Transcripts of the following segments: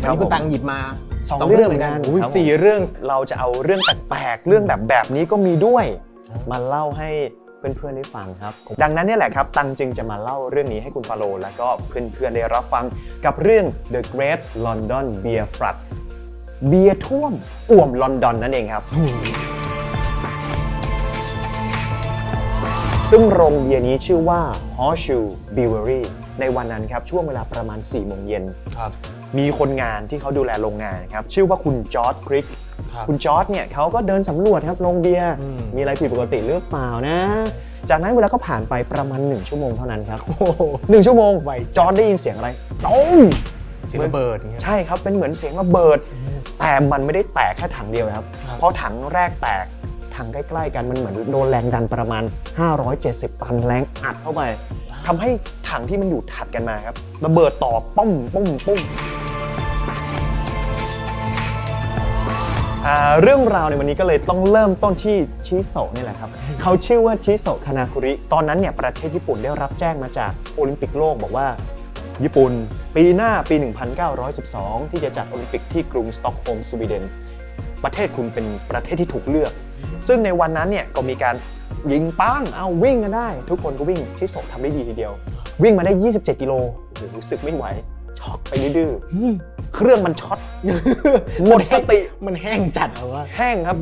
วันนี้คุณตังหยิบมาสองเรื่องเหมือนกันอุ้ยครับผมสี่สี่เรื่องเราจะเอาเรื่องแปลกๆเรื่องแบบแบบนี้ก็มีด้วย มาเล่าให้เพื่อนๆได้ฟังครับ ดังนั้นเนี่ยแหละครับ ตังจึงจะมาเล่าเรื่องนี้ให้คุณฟาโล และก็เพื่อนๆได้รับฟังกับเรื่อง The Great London Beer Flood เบียร์ท่วมอ่วมลอนดอนนั่นเองครับ ซึ่งโรงเบียร์นี้ชื่อว่า Horseshoe Brewery ในวันนั้นครับช่วงเวลาประมาณ4โมงเย็นครับ มีคนงานที่เขาดูแลโรงงานครับชื่อว่าคุณจอร์ดคริกครับคุณจอร์ดเนี่ยเขาก็เดินสำรวจครับโรงเบียร์อืม มีอะไรผิดปกติหรือเปล่านะ จากนั้นเวลาก็ผ่านไปประมาณ 1 ชั่วโมงเท่านั้นครับ โอ้โหหนึ่งชั่วโมงไวจอร์ดได้ยินเสียงอะไรต้งเสียงระเบิดอย่างเงี้ย ใช่ครับ เป็นเหมือนเสียงระเบิด แต่มันไม่ได้แตกแค่ถังเดียวครับ ครับ เพราะถังแรกแตก ถังใกล้ ๆ กันมันเหมือนโดนแรงดันประมาณ 570 ตันแรงอัดเข้าไปทำให้ ถังที่มันอยู่ถัดกันมาครับระเบิดต่อป้อมปุ้มปุ้มอ่าเรื่องราวในวันนี้ก็เลยต้องเริ่มต้นที่ชิโซะนี่แหละครับ เขาชื่อว่าชิโซะคานาคุริ ตอนนั้นเนี่ยประเทศญี่ปุ่นได้รับแจ้งมาจากโอลิมปิกโลกบอกว่า ญี่ปุ่น ปีหน้าปี 1912 ที่จะจัดโอลิมปิกที่กรุงสต็อกโฮล์มสวีเดน ประเทศคุณเป็นประเทศที่ถูกเลือก ซึ่งในวันนั้นเนี่ยก็มีการยิงปังเอาวิ่งกันได้ ทุกคนก็วิ่งที่โสทำได้ดีทีเดียว วิ่งมาได้ 27 กิโลโอ้โหรู้สึกไม่ไหว ช็อกไปดื้ออืมๆเครื่องมันช็อต หมดสติ มันแห้งจัดเอาวะ แห้งครับ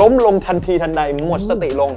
ล้มลงทันทีทันใดหมดสติลง